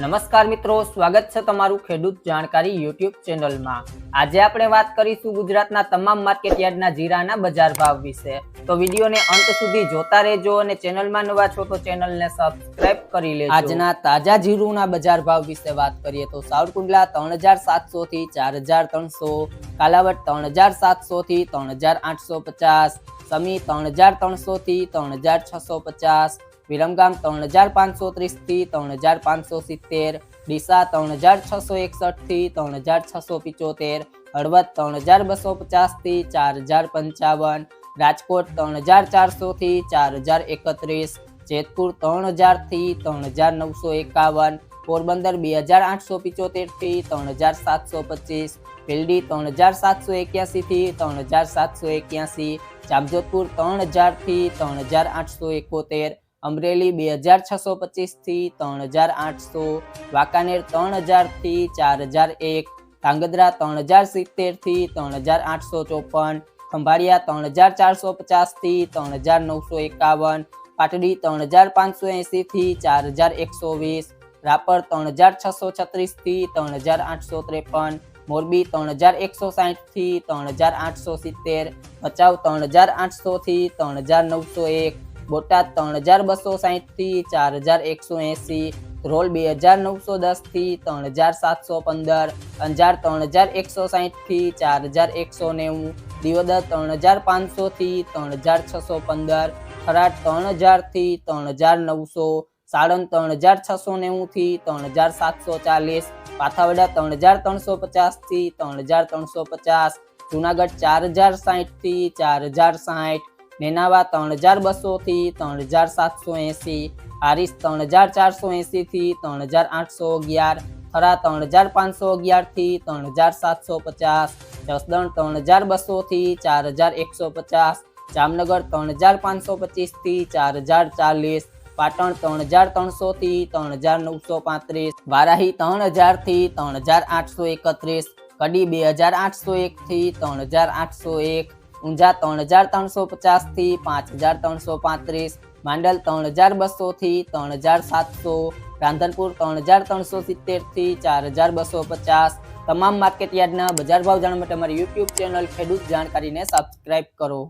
નમસ્કાર મિત્રો, સ્વાગત છે તમારું ખેડૂત જાણકારી યુટ્યુબ ચેનલમાં. આજે આપણે વાત કરીશું ગુજરાતના તમામ માર્કેટયાર્ડના જીરાના બજાર ભાવ વિશે. તો વિડીયોને અંત સુધી જોતા રહેજો અને ચેનલમાં નવા છો તો ચેનલને સબસ્ક્રાઇબ કરી લેજો. આજના તાજા જીરુના બજાર ભાવ વિશે વાત કરીએ તો સાવરકુંડલા ત્રણ હજાર સાતસો થી ચાર હજાર ત્રણસો કાલાવટ ત્રણ હજાર સાતસો થી ત્રણ હજાર આઠસો પચાસ, સમી ત્રણ હજાર ત્રણસો થી ત્રણ હજાર છસો પચાસ વિરમગામ ત્રણ હજાર પાંચસો ત્રીસ થી ત્રણ હજાર પાંચસો સિત્તેર ડીસા ત્રણ હજાર છસો એકસઠ થી ત્રણ હજાર છસો પિચોતેર હળવદ ત્રણ હજાર બસો પચાસ થી ચાર હજાર પંચાવન રાજકોટ ત્રણ હજાર ચારસો થી ચાર હજાર એકત્રીસ જેતપુર ત્રણ હજાર થી ત્રણ હજાર નવસો એકાવન પોરબંદર બે હજાર આઠસો પિચોતેર થી ત્રણ હજાર સાતસો પચીસ ભીલડી ત્રણ હજાર સાતસો એક્યાસી થી ત્રણ હજાર સાતસો એક્યાસી જામજોધપુર ત્રણ હજાર થી ત્રણ હજાર આઠસો એકોતેર અમરેલી બે હજાર છસો પચીસ થી ત્રણ હજાર આઠસો વાંકાનેર ત્રણ હજાર થી ચાર હજાર એક ધાંગધ્રા ત્રણ હજાર સિત્તેર થી ત્રણ હજાર આઠસો ચોપન ખંભાળિયા ત્રણ હજાર ચારસો પચાસ થી ત્રણ હજાર નવસો એકાવન પાટડી ત્રણ હજાર પાંચસો એંસી થી ચાર હજાર એકસો વીસ રાપર ત્રણ હજાર છસો છત્રીસ થી ત્રણ હજાર આઠસો ત્રેપન મોરબી ત્રણ હજાર એકસો સાઠ થી ત્રણ હજાર આઠસો સિત્તેર ભચાઉ ત્રણ હજાર આઠસો થી ત્રણ હજાર નવસો એક બોટાદ ત્રણ હજાર બસો સાહીઠ થી ચાર હજાર એકસો એંસી ધ્રોલ બે હજાર નવસો દસ થી ત્રણ હજાર સાતસો પંદર અંજાર ત્રણ હજાર એકસો સાહીઠ થી ચાર હજાર એકસો નેવું દિયોદર ત્રણ હજાર પાંચસો થી ત્રણ હજાર છસો પંદર ખરાટ ત્રણ હજાર થી ત્રણ હજાર નવસો સાળંગ ત્રણ હજાર છસો નેવું થી ત્રણ હજાર સાતસો ચાલીસ પાથાવડા ત્રણ હજાર ત્રણસો પચાસ થી ત્રણ હજાર ત્રણસો પચાસ જુનાગઢ ચાર હજાર સાહીઠ થી ચાર હજાર સાહીઠ નેનાવા ત્રણ હજાર બસો થી ત્રણ હજાર સાતસો એંસી હારીસ ત્રણ હજાર ચારસો એંસી થી ત્રણ હજાર આઠસો અગિયાર થરા ત્રણ હજાર પાંચસો અગિયાર થી ત્રણ હજાર સાતસો પચાસ જસદણ ત્રણ હજાર બસો થી ચાર હજાર એકસો પચાસ જામનગર ત્રણ હજાર પાંચસો પચીસ થી ચાર હજાર ચાલીસ પાટણ ત્રણ હજાર ત્રણસો થી ત્રણ હજાર નવસો પાંત્રીસ વારાહી ત્રણ હજાર થી ત્રણ હજાર આઠસો એકત્રીસ કડી બે હજાર આઠસો એક થી ત્રણ હજાર આઠસો એક ઊંઝા ત્રણ હજાર ત્રણસો પચાસથી પાંચ હજાર ત્રણસો પાંત્રીસ, માંડલ ત્રણ હજાર બસો થી ત્રણ હજાર સાતસો, રાંધનપુર ત્રણ હજાર ત્રણસો સિત્તેરથી ચાર હજાર બસો પચાસ. તમામ માર્કેટ યાર્ડના બજાર ભાવ જાણવા માટે અમારી યુટ્યુબ ચેનલ ખેડૂત જાણકારીને સબસ્ક્રાઇબ કરો.